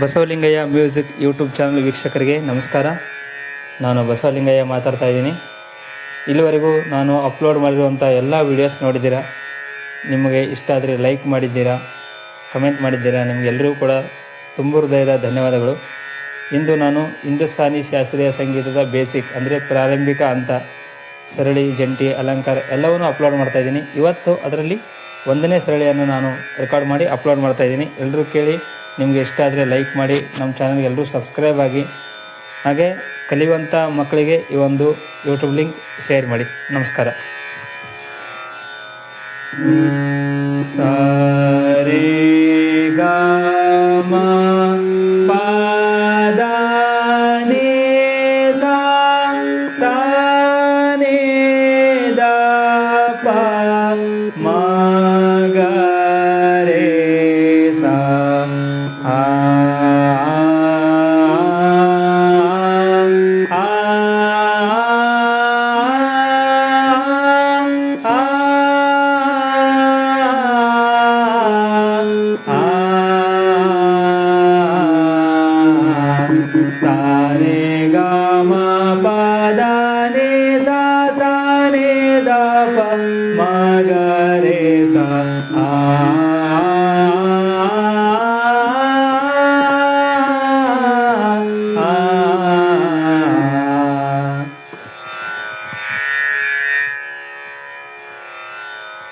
Basavalingaiah music YouTube channel ವೀಕ್ಷಕರಿಗೆ ನಮಸ್ಕಾರ. ನಾನು ಬಸವಲಿಂಗಯ್ಯ ಮಾತಾಡ್ತಾ ಇದ್ದೀನಿ. ಇಲ್ಲಿವರೆಗೂ ನಾನು ಅಪ್ಲೋಡ್ ಮಾಡಿರುವಂಥ ಎಲ್ಲ ವೀಡಿಯೋಸ್ ನೋಡಿದ್ದೀರಾ? ನಿಮಗೆ ಇಷ್ಟ ಆದರೆ ಲೈಕ್ ಮಾಡಿದ್ದೀರಾ? ಕಮೆಂಟ್ ಮಾಡಿದ್ದೀರಾ? ನಿಮಗೆಲ್ಲರಿಗೂ ಕೂಡ ತುಂಬ ಹೃದಯದ ಧನ್ಯವಾದಗಳು. ಇಂದು ನಾನು ಹಿಂದೂಸ್ತಾನಿ ಶಾಸ್ತ್ರೀಯ ಸಂಗೀತದ ಬೇಸಿಕ್ ಅಂದರೆ ಪ್ರಾರಂಭಿಕ ಅಂತ ಸರಳಿ, ಜಂಟಿ, ಅಲಂಕಾರ ಎಲ್ಲವನ್ನೂ ಅಪ್ಲೋಡ್ ಮಾಡ್ತಾ ಇದ್ದೀನಿ. ಇವತ್ತು ಅದರಲ್ಲಿ ಒಂದನೇ ಸರಳಿಯನ್ನು ನಾನು ರೆಕಾರ್ಡ್ ಮಾಡಿ ಅಪ್ಲೋಡ್ ಮಾಡ್ತಾ ಇದ್ದೀನಿ. ಎಲ್ಲರೂ ಕೇಳಿ ನಿಮಗೆ ಇಷ್ಟ ಆದರೆ ಲೈಕ್ ಮಾಡಿ ನಮ್ಮ ಚಾನಲ್ಗೆ ಎಲ್ಲರೂ ಸಬ್ಸ್ಕ್ರೈಬ್ ಆಗಿ. ಹಾಗೆ ಕಲಿಯುವಂಥ ಮಕ್ಕಳಿಗೆ ಈ ಒಂದು ಯೂಟ್ಯೂಬ್ ಲಿಂಕ್ ಶೇರ್ ಮಾಡಿ. ನಮಸ್ಕಾರ. ಸಾರೇ ಗಾಮ sare ga ma pa da ni sa sa ni da pa